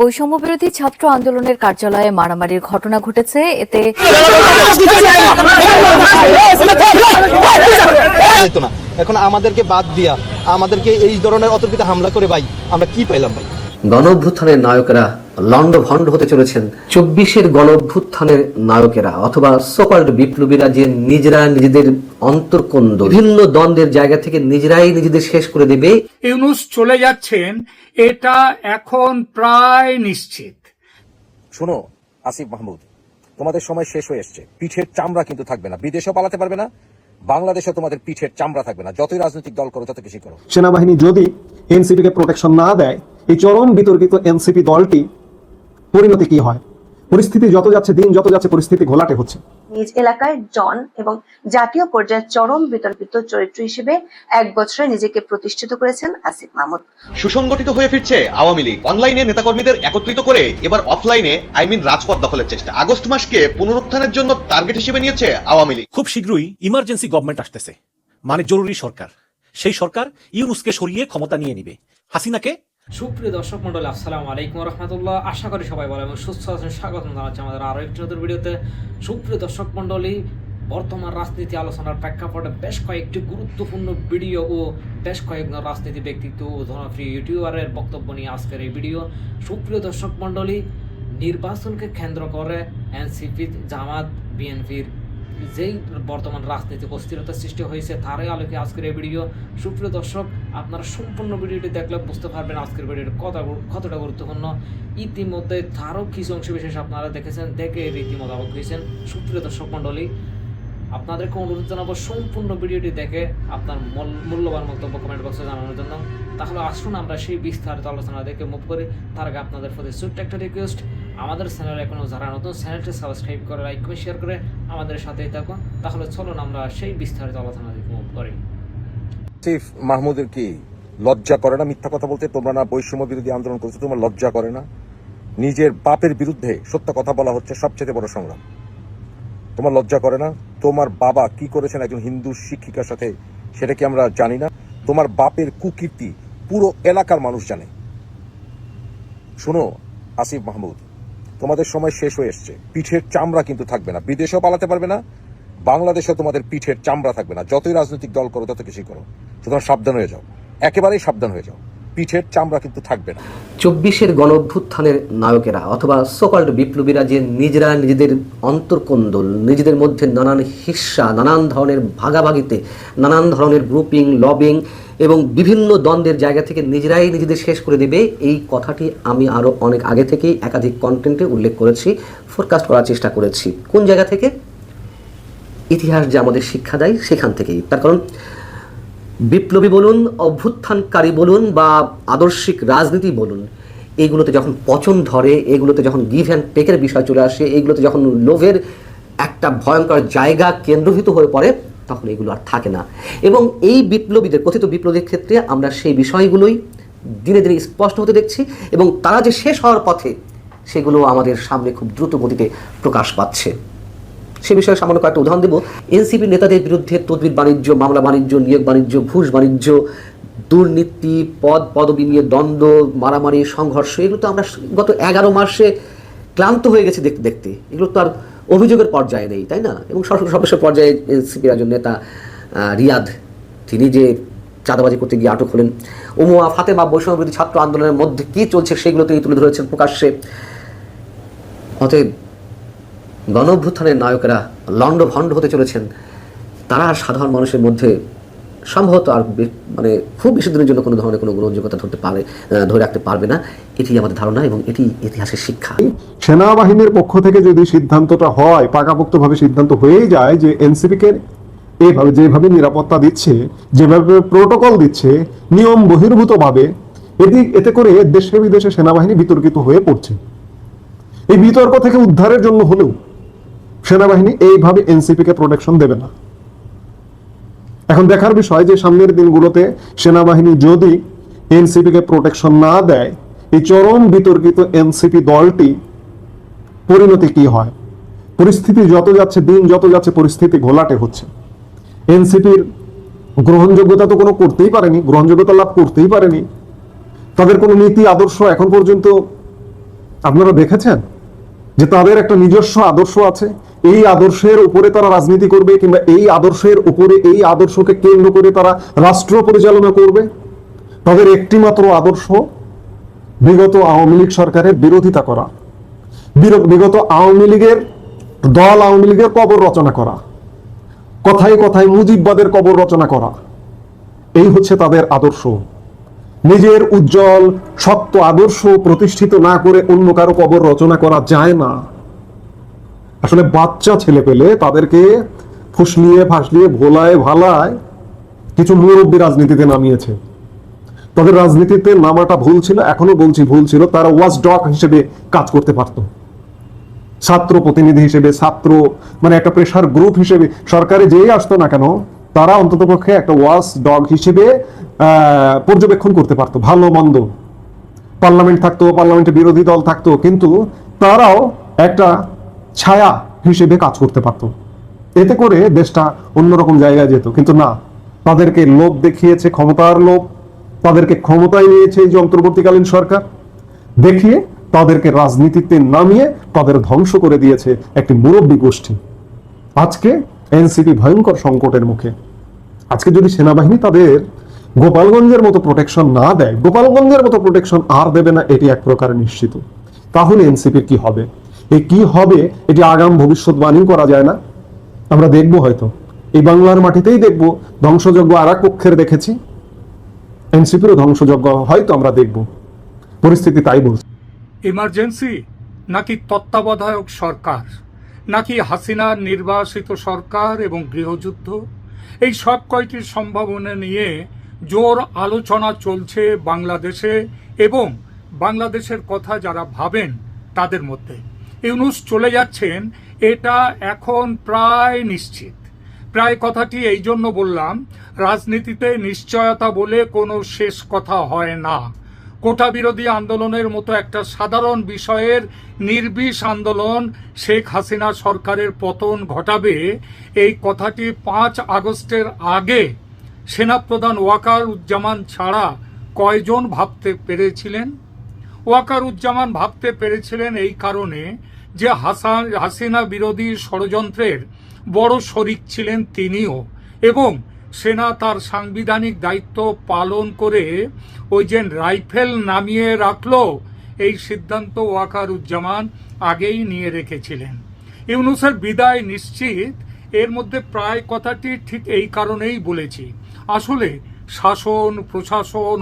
বৈষম্য বিরোধী ছাত্র আন্দোলনের কার্যালয়ে মারামারির ঘটনা ঘটেছে। এতে না। এখন আমাদেরকে বাদ দিয়া আমাদেরকে এই ধরনের অতর্কিত হামলা করে ভাই আমরা কি পাইলাম ভাই? গণ অভ্যুত্থানের নায়কেরা লন্ড ভন্ড হতে চলেছেন চব্বিশের গণ অভ্যুত্থানের নায়কেরা অথবা সকল্ড বিপ্লবীরা যে নিজেরা নিজেদের অন্তর্কন্দ বিভিন্ন দ্বন্দ্বের জায়গা থেকে নিজেরাই নিজেদের শেষ করে দেবে। ইউনুস চলে যাচ্ছেন এটা এখন প্রায় নিশ্চিত। শোনো আসিফ মাহমুদ তোমাদের সময় শেষ হয়ে এসছে। পিঠের চামড়া কিন্তু থাকবে না। বিদেশেও পালাতে পারবে না বাংলাদেশে তোমাদের পিঠের চামড়া থাকবে না। যতই রাজনৈতিক দল করো যত কিছু করো। সেনাবাহিনী যদি এনসিপিকে প্রোটেকশন না দেয় এই চরম বিতর্কিত এনসিপি দলটি পরিণতি কি হয়? পরিস্থিতি যত যাচ্ছে দিন যত যাচ্ছে পরিস্থিতি ঘোলাটে হচ্ছে। নিজ এলাকায় জন এবং জাতীয় পর্যায়ে চরম বিতর্কিত চরিত্র হিসেবে এক বছরে নিজেকে প্রতিষ্ঠিত করেছেন আসিফ মাহমুদ। সুসংগঠিত হয়ে ফিরছে আওয়ামী লীগ। অনলাইনে নেতাকর্মীদের একত্রিত করে এবার অফলাইনে আই মিন রাজপথ দখলের চেষ্টা। আগস্ট মাসকে পুনরুত্থানের জন্য টার্গেট হিসেবে নিয়েছে আওয়ামী লীগ। খুব শীঘ্রই ইমার্জেন্সি গভর্নমেন্ট আসতেছে মানে জরুরি সরকার। সেই সরকার ইউনুসকে সরিয়ে ক্ষমতা নিয়ে নিবে। হাসিনাকে সুপ্রিয় দর্শক মন্ডলী, আসসালামু আলাইকুম রহমতুল্লাহ আশা করি সবাই ভালো এবং সুস্থ আছেন। স্বাগত জানাচ্ছি আমাদের আরও একটি নতুন ভিডিওতে। সুপ্রিয় দর্শক মন্ডলী, বর্তমান রাজনীতি আলোচনার প্রেক্ষাপটে বেশ কয়েকটি গুরুত্বপূর্ণ ভিডিও ও বেশ কয়েকজন রাজনীতি ব্যক্তিত্ব ও জনপ্রিয় ইউটিউবারের বক্তব্য নিয়ে আজকের এই ভিডিও। সুপ্রিয় দর্শক মন্ডলী, নির্বাচনকে কেন্দ্র করে এনসিপি জামাত, বিএনপির যেই বর্তমান রাজনৈতিক অস্থিরতার সৃষ্টি হয়েছে, তারই আলোকে আজকের এই ভিডিও সুপ্রিয় দর্শক, আপনারা সম্পূর্ণ ভিডিওটি দেখলে বুঝতে পারবেন আজকের ভিডিওটি কত কতটা গুরুত্বপূর্ণ। ইতিমধ্যে তারও কিছু অংশ বিশেষ আপনারা দেখেছেন, দেখে রীতিমতো অবাক হয়েছেন। সুপ্রিয় দর্শক মণ্ডলী, আপনাদেরকে অনুরোধ জানাব সম্পূর্ণ ভিডিওটি দেখে আপনার মূল- মূল্যবান মন্তব্য কমেন্ট বক্সে জানানোর জন্য। তাহলে আসুন আমরা সেই বিস্তারিত আলোচনা দেখে মুভ করি। তার আগে আপনাদের প্রতি ছোট্ট একটা রিকোয়েস্ট আমাদের চ্যানেলে এখনও যারা নতুন, চ্যানেলটি সাবস্ক্রাইব করে লাইক করে শেয়ার করে আমাদের সাথেই থাকুন তাহলে চলুন আমরা সেই বিস্তারিত আলোচনা করি। আসিফ মাহমুদের কি লজ্জা করে না মিথ্যা কথা বলতে? তোমরা না বৈষম্য বিরোধী আন্দোলন করছ, তোমার লজ্জা করে না? নিজের বাপের বিরুদ্ধে সত্য কথা বলা হচ্ছে সবচেয়ে বড় সংগ্রাম। তোমার লজ্জা করে না? তোমার বাবা কি করেছেন একজন হিন্দু শিক্ষিকার সাথে, সেটা কি আমরা জানি না? তোমার বাপের কুকীর্তি পুরো এলাকার মানুষ জানে। শোনো, আসিফ মাহমুদ তোমাদের সময় শেষ হয়ে এসছে। পিঠের চামড়া কিন্তু থাকবে না। বিদেশেও পালাতে পারবে না, বাংলাদেশেও তোমাদের পিঠের চামড়া থাকবে না। যতই রাজনৈতিক দল করো তত কিছুই করো। সুতরাং সাবধান হয়ে যাও। একেবারেই সাবধান হয়ে যাও। পিঠের চামড়া কিন্তু থাকবে না। চব্বিশের গণ অভ্যুত্থানের নায়কেরা অথবা সকল্ড বিপ্লবীরা যে নিজেরা নিজেদের অন্তর্কন্দল, নিজেদের মধ্যে নানান হিস্সা, নানান ধরনের ভাগাভাগিতে, নানান ধরনের গ্রুপিং লবিং এবং বিভিন্ন দ্বন্দ্বের জায়গা থেকে নিজেরাই নিজেদের শেষ করে দেবে। এই কথাটি আমি আরও অনেক আগে থেকেই একাধিক কন্টেন্টে উল্লেখ করেছি ফোরকাস্ট করার চেষ্টা করেছি। কোন জায়গা থেকে? ইতিহাস যে আমাদের শিক্ষা দেয় সেখান থেকেই। তার কারণ, বিপ্লবী বলুন, অভ্যুত্থানকারী বলুন বা আদর্শিক রাজনীতি বলুন এইগুলোতে যখন পচন ধরে, এগুলোতে যখন গিভ অ্যান্ড টেকের বিষয় চলে আসে এইগুলোতে যখন লোভের একটা ভয়ঙ্কর জায়গা কেন্দ্রভূত হয়ে পড়ে তখন এগুলো আর থাকে না। এবং এই বিপ্লবীদের, কথিত বিপ্লবীর ক্ষেত্রে আমরা সেই বিষয়গুলোই দিনে দিনে স্পষ্ট হতে দেখছি এবং তারা যে শেষ হওয়ার পথে সেগুলো আমাদের সামনে খুব দ্রুত গতিতে প্রকাশ পাচ্ছে। সে বিষয়ে সামান্য কয়েকটা উদাহরণ দেবো। এনসিপি নেতাদের বিরুদ্ধে তদবির বাণিজ্য, মামলা বাণিজ্য, নিয়োগ বাণিজ্য, ঘুষ বাণিজ্য, দুর্নীতি, পদ পদবি নিয়ে দ্বন্দ্ব, মারামারি, সংঘর্ষ, এগুলো তো আমরা গত এগারো মাসে ক্লান্ত হয়ে গেছি দেখতে দেখতে। এগুলো তো আর অভিযোগের পর্যায়ে নেই, তাই না? এবং সর্বশেষ পর্যায়ে এনসিপির একজন নেতা রিয়াদ, তিনি যে চাঁদাবাজি করতে গিয়ে আটক হলেন। উমুয়া ফাতেমা বৈষম্যবিরোধী ছাত্র আন্দোলনের মধ্যে কী চলছে সেগুলো তিনি তুলে ধরেছেন প্রকাশ্যে। অতএব গণ নায়করা ভন্ড হতে চলেছেন। তারা সাধারণ মানুষের মধ্যে সম্ভবত আর মানে খুব বেশি দিনের জন্য কোনো ধরনের কোনো গ্রহণযোগ্যতা ধরতে পারে ধরে রাখতে পারবে না। এটি আমাদের ধারণা এবং এটি ইতিহাসের শিক্ষা। সেনাবাহিনীর পক্ষ থেকে যদি সিদ্ধান্তটা হয়, পাকাপোক্তভাবে সিদ্ধান্ত হয়েই যায় যে এনসিপিকে এইভাবে যেভাবে নিরাপত্তা দিচ্ছে, যেভাবে প্রোটোকল দিচ্ছে, নিয়ম বহির্ভূতভাবে এটি এতে করে দেশে বিদেশে সেনাবাহিনী বিতর্কিত হয়ে পড়ছে। এই বিতর্ক থেকে উদ্ধারের জন্য হলেও সেনাবাহিনী এইভাবে এনসিপিকে প্রোটেকশন দেবে না। এখন দেখার বিষয় যে সামনের দিনগুলোতে সেনাবাহিনী যদি এনসিপিকে প্রোটেকশন না দেয়, এই চরম বিতর্কিত এনসিপি দলটি পরিণতি কি হয়? পরিস্থিতি যত যাচ্ছে, দিন যত যাচ্ছে, পরিস্থিতি ঘোলাটে হচ্ছে। এনসিপির গ্রহণযোগ্যতা তো কোনো করতেই পারেনি, গ্রহণযোগ্যতা লাভ করতেই পারেনি। তাদের কোনো নীতি, আদর্শ এখন পর্যন্ত আপনারা দেখেছেন? যে তাদের একটা নিজস্ব আদর্শ আছে, এই আদর্শের উপরে তারা রাজনীতি করবে কিংবা এই আদর্শের উপরে, এই আদর্শকে কেন্দ্র করে তারা রাষ্ট্র পরিচালনা করবে, তাদের একটি মাত্র আদর্শ বিগত আওয়ামী লীগ সরকারের বিরোধিতা করা বিগত আওয়ামী লীগের দল আওয়ামী লীগের কবর রচনা করা, কথায় কথায় মুজিববাদের কবর রচনা করা, এই হচ্ছে তাদের আদর্শ। নিজের উজ্জ্বল সত্য আদর্শ প্রতিষ্ঠিত না করে অন্য কারও কবর রচনা করা যায় না। আসলে বাচ্চা ছেলে পেলে তাদেরকে ফুসলিয়ে, ফাসলিয়ে, ভোলায়, ভালায় কিছু মুরব্বী রাজনীতিতে নামিয়েছে। তাদের রাজনীতিতে নামাটা ভুল ছিল, এখনও বলছি ভুল ছিল, তারা ওয়াচ ডগ হিসেবে কাজ করতে পারত। ছাত্র প্রতিনিধি হিসেবে, ছাত্র মানে একটা প্রেশার গ্রুপ হিসেবে, সরকারে যেই আসতো না কেন, তারা অন্ততপক্ষে একটা ওয়াচ ডগ হিসেবে পর্যবেক্ষণ করতে পারতো, ভালো মন্দ। পার্লামেন্ট থাকতো, পার্লামেন্টে বিরোধী দল থাকতো, কিন্তু তারাও একটা ছায়া হিসেবে কাজ করতে পারতো। এতে করে দেশটা অন্যরকম জায়গায় যেত, কিন্তু না। তাদেরকে লোভ দেখিয়েছে ক্ষমতার লোভ, তাদেরকে ক্ষমতায় নিয়েছে এই যে অন্তর্বর্তীকালীন সরকার। দেখিয়ে তাদেরকে রাজনীতিতে নামিয়ে তাদের ধ্বংস করে দিয়েছে একটি মুরব্বী গোষ্ঠী। আজকে এনসিপি ভয়ঙ্কর সংকটের মুখে। আজকে যদি সেনাবাহিনী তাদের গোপালগঞ্জের মতো প্রোটেকশন না দেয়, গোপালগঞ্জের মতো প্রোটেকশন আর দেবে না, এটি এক প্রকার নিশ্চিত। তাহলে এনসিপির কি হবে? এ কি হবে? এটি আগাম ভবিষ্যৎবাণী করা যায় না। আমরা দেখব হয়তো। এই বাংলার মাটিতেই দেখব। ধ্বংসযজ্ঞ আর পক্ষের দেখেছি। এনসিপিরও ধ্বংসযজ্ঞ হয়তো আমরা দেখব। পরিস্থিতি তাই বলছে। ইমার্জেন্সি নাকি তত্ত্বাবধায়ক সরকার? নাকি হাসিনার নির্বাসিত সরকার এবং গৃহযুদ্ধ? এই সব কয়টির সম্ভাবনা নিয়ে জোর আলোচনা চলছে বাংলাদেশে এবং বাংলাদেশের কথা যারা ভাবেন তাদের মধ্যে। ইউনুস চলে যাচ্ছেন, এটা এখন প্রায় নিশ্চিত। প্রায় কথাটি এই জন্য বললাম, রাজনীতিতে নিশ্চয়তা বলে কোনো শেষ কথা হয় না। কোটা বিরোধী আন্দোলনের মতো একটা সাধারণ বিষয়ের নির্বিষ আন্দোলন শেখ হাসিনা সরকারের পতন ঘটাবে, এই কথাটি পাঁচ আগস্টের আগে সেনাপ্রধান ওয়াকার উজ্জামান ছাড়া কয়জন ভাবতে পেরেছিলেন? ওয়াকার উজ্জামান ভাবতে পেরেছিলেন এই কারণে যে হাসান, হাসিনা বিরোধী ষড়যন্ত্রের বড় শরিক ছিলেন তিনিও এবং সেনা তার সাংবিধানিক দায়িত্ব পালন করে ওই যে রাইফেল নামিয়ে রাখল, এই সিদ্ধান্ত ওয়াকার উজ্জামান আগেই নিয়ে রেখেছিলেন। ইউনুসের বিদায় নিশ্চিত, এর মধ্যে প্রায় কথাটি ঠিক এই কারণেই বলেছি। আসলে শাসন প্রশাসন